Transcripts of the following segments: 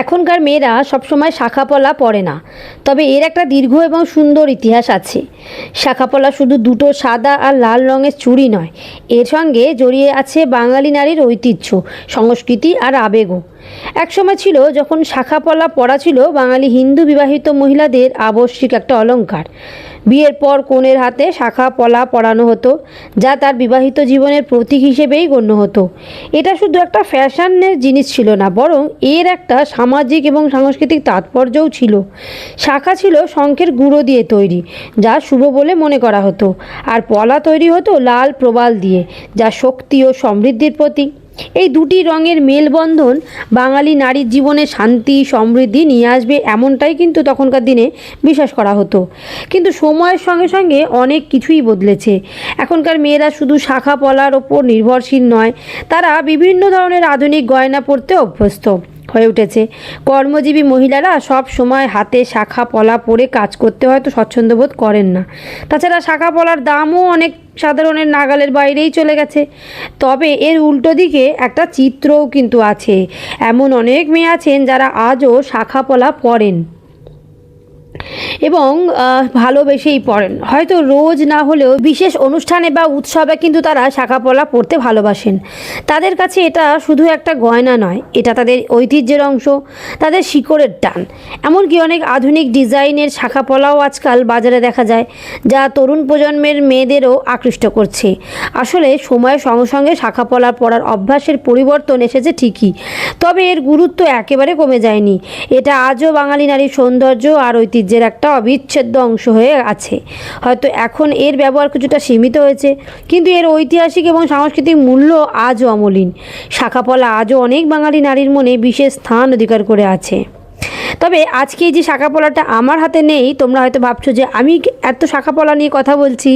এখনকার মেয়েরা সবসময় শাখাপলা পরে না। তবে এর একটা দীর্ঘ এবং সুন্দর ইতিহাস আছে। শাখাপলা শুধু দুটো সাদা আর লাল রঙের চুড়ি নয়, এর সঙ্গে জড়িয়ে আছে বাঙালি নারীর ঐতিহ্য, সংস্কৃতি আর আবেগও। একসময় ছিল যখন শাখাপলা পরা ছিল বাঙালি হিন্দু বিবাহিত মহিলাদের আবশ্যিক একটা অলংকার। বিয়ের পর কনের হাতে শাখা পলা পরানো হতো, যা তার বিবাহিত জীবনের প্রতীক হিসেবেই গণ্য হতো। এটা শুধু একটা ফ্যাশনের জিনিস ছিল না, বরং এর একটা সামাজিক এবং সাংস্কৃতিক তাৎপর্যও ছিল। শাখা ছিল শঙ্খের গুঁড়ো দিয়ে তৈরি, যা শুভ বলে মনে করা হতো। আর পলা তৈরি হতো লাল প্রবাল দিয়ে, যা শক্তি ও সমৃদ্ধির প্রতীক। এই দুটি রঙের মেলবন্ধন বাঙালি নারীর জীবনে শান্তি, সমৃদ্ধি নিয়ে আসবে এমনটাই কিন্তু তখনকার দিনে বিশ্বাস করা হতো। কিন্তু সময়ের সঙ্গে সঙ্গে অনেক কিছুই বদলেছে। এখনকার মেয়েরা শুধু শাখা, পলার ওপর নির্ভরশীল নয়, তারা বিভিন্ন ধরনের আধুনিক গয়না পরতে অভ্যস্ত। হয়ে উঠেছে। কর্মজীবী মহিলারা সব সময় হাতে শাখা পলা পরে কাজ করতে হয়তো স্বচ্ছন্দ বোধ করেন না। তাছাড়া শাখা পলার দামও অনেক সাধারণের নাগালের বাইরেই চলে গেছে। তবে এর উল্টো দিকে একটা চিত্রও কিন্তু আছে। এমন অনেক মেয়ে আছেন যারা আজও শাখা পলা পরেন। এবং ভালোবেসেই পড়েন। হয়তো রোজ না হলেও বিশেষ অনুষ্ঠানে বা উৎসবে কিন্তু তারা শাখাপলা পরতে ভালোবাসেন। তাদের কাছে এটা শুধু একটা গয়না নয়, এটা তাদের ঐতিহ্যের অংশ, তাদের শিকড়ের টান। এমনকি অনেক আধুনিক ডিজাইনের শাখাপলাও আজকাল বাজারে দেখা যায়, যা তরুণ প্রজন্মের মেয়েদেরও আকৃষ্ট করছে। আসলে সময়ের সঙ্গে সঙ্গে শাখাপলা পরার অভ্যাসের পরিবর্তন এসেছে ঠিকই, তবে এর গুরুত্ব একেবারে কমে যায়নি। এটা আজও বাঙালি নারীর সৌন্দর্য আর ঐতিহ্যের একটা অবিচ্ছেদ্য অংশ হয়ে আছে। হয়তো এখন এর ব্যবহার কিছুটা সীমিত হয়েছে, কিন্তু এর ঐতিহাসিক এবং সাংস্কৃতিক মূল্য আজও অমলিন। শাখাপলা আজও অনেক বাঙালি নারীর মনে বিশেষ স্থান অধিকার করে আছে। তবে আজকে যে শাখাপলাটা আমার হাতে নেই, তোমরা হয়তো ভাবছ যে আমি এত শাখাপলা নিয়ে কথা বলছি?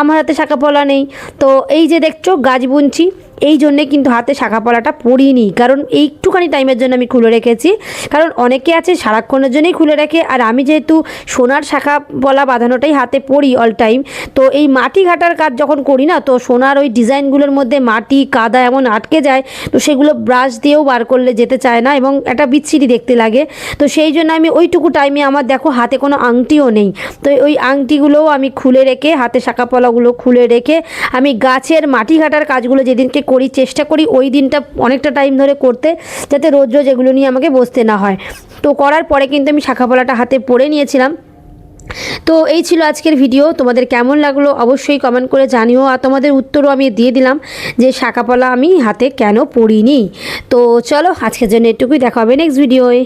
আমার হাতে শাখাপলা নেই। তো এই যে দেখছ, গাছ বুনছি এই জন্যে কিন্তু হাতে শাখাপলাটা পরিনি। কারণ এইটুখানি টাইমের জন্য আমি খুলে রেখেছি। কারণ অনেকে আছে সারাক্ষণের জন্যই খুলে রাখে। আর আমি যেহেতু সোনার শাখা পলা বাঁধানোটাই হাতে পরি অল টাইম তো এই মাটি ঘাটার কাজ যখন করি না, তো সোনার ওই ডিজাইনগুলোর মধ্যে মাটি, কাদা এমন আটকে যায়, তো সেগুলো ব্রাশ দিয়েও বার করলে যেতে চায় না এবং একটা বিচ্ছিরি দেখতে লাগে। তো সেই জন্য আমি ওইটুকু টাইমে আমার দেখো হাতে কোনো আংটিও নেই। তো ওই আংটিগুলোও আমি খুলে রেখে, হাতে শাখা পলাগুলো খুলে রেখে, আমি গাছের মাটি ঘাটার কাজগুলো যেদিনকে করি, চেষ্টা করি ওই দিনটা অনেকটা টাইম ধরে করতে, যাতে রোজ রোজ এগুলো নিয়ে আমাকে বসতে না হয়। তো করার পরে কিন্তু আমি শাখা পলাটা হাতে পড়ে নিয়েছিলাম। তো এই ছিল আজকের ভিডিও তোমাদের কেমন লাগল অবশ্যই কমেন্ট করে জানিও। আর তোমাদের উত্তরও আমি দিয়ে দিলাম যে শাখাপলা আমি হাতে কেন পরিনি তো চলো আজকের জন্য এটুকুই। দেখা হবে নেক্সট ভিডিওয়ে